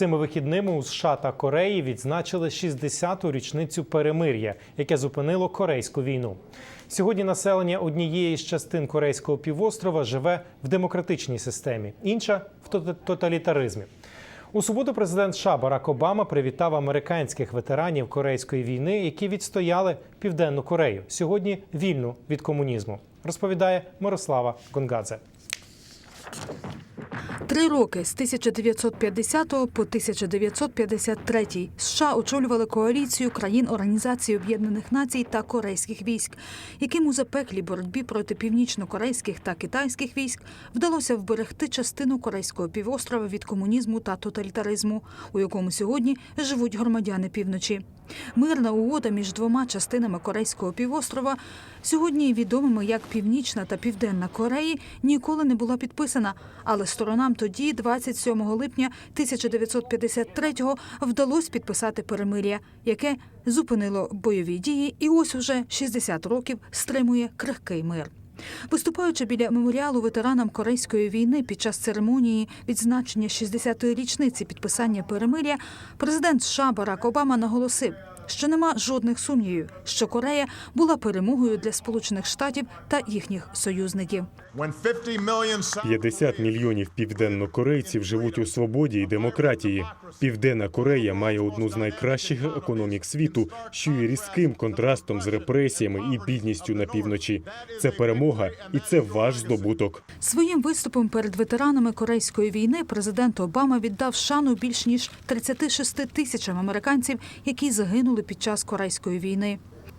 Цими вихідними у США та Кореї відзначили 60-ту річницю перемир'я, яке зупинило корейську війну. Сьогодні населення однієї з частин корейського півострова живе в демократичній системі, інша в тоталітаризмі. У суботу президент США Барак Обама привітав американських ветеранів корейської війни, які відстояли південну Корею. Сьогодні вільну від комунізму. Розповідає Мирослава Гонгадзе. Три роки з 1950 по 1953 США очолювали коаліцію країн Організації Об'єднаних Націй та корейських військ, яким у запеклій боротьбі проти північно-корейських та китайських військ вдалося вберегти частину корейського півострова від комунізму та тоталітаризму, у якому сьогодні живуть громадяни півночі. Мирна угода між двома частинами корейського півострова, сьогодні відомими як Північна та Південна Кореї, ніколи не була підписана. Але сторонам тоді, 27 липня 1953-го, вдалося підписати перемир'я, яке зупинило бойові дії, і ось уже 60 років стримує крихкий мир. Виступаючи біля меморіалу ветеранам Корейської війни під час церемонії відзначення 60-ї річниці підписання перемиря, президент США Барак Обама наголосив, що нема жодних сумнівів, що Корея була перемогою для Сполучених Штатів та їхніх союзників. When 50 million South 50 мільйонів південнокорейців живуть у свободі і демократії. Південна Корея має одну з найкращих економік світу, що є різким контрастом з репресіями і бідністю на півночі. Це перемога, і це ваш здобуток. Своїм виступом перед ветеранами Корейської війни президент Обама віддав шану більш ніж 36 тисячам американців, які загинули під час Корейської війни,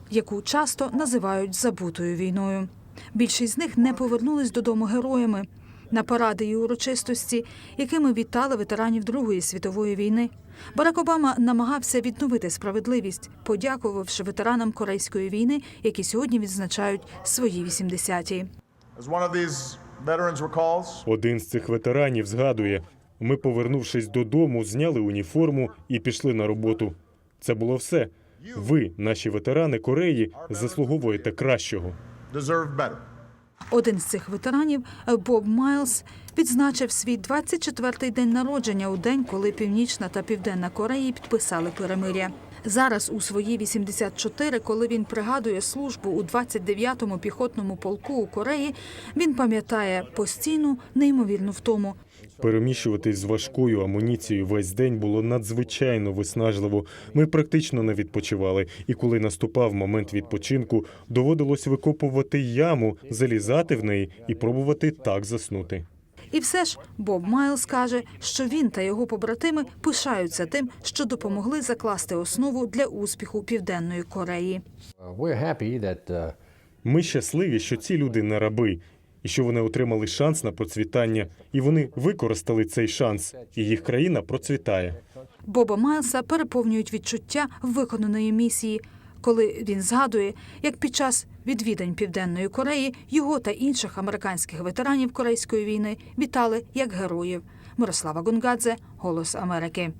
яку часто називають забутою війною. Більшість з них не повернулись додому героями на паради і урочистості, якими вітали ветеранів Другої світової війни. Барак Обама намагався відновити справедливість, подякувавши ветеранам Корейської війни, які сьогодні відзначають свої 80-ті. As one of these veterans recalls, Один з цих ветеранів згадує: ми, повернувшись додому, зняли уніформу і пішли на роботу. Це було все. Ви, наші ветерани Кореї, заслуговуєте кращого. Один з цих ветеранів, Боб Майлз, відзначив свій 24-й день народження у день, коли Північна та Південна Кореї підписали перемиря. Зараз у свої 84, коли він пригадує службу у 29-му піхотному полку у Кореї, він пам'ятає постійну неймовірну втому. Переміщуватись з важкою амуніцією весь день було надзвичайно виснажливо. Ми практично не відпочивали, і коли наступав момент відпочинку, доводилось викопувати яму, залізати в неї і пробувати так заснути. І все ж Боб Майлз каже, що він та його побратими пишаються тим, що допомогли закласти основу для успіху Південної Кореї. Uh, We're happy that uh, Ми щасливі, що ці люди не раби, і що вони отримали шанс на процвітання, і вони використали цей шанс, і їх країна процвітає. Боба Майлса переповнюють відчуття виконаної місії, коли він згадує, як під час відвідань Південної Кореї його та інших американських ветеранів Корейської війни вітали як героїв. Мирослава Гунгадзе, Голос Америки.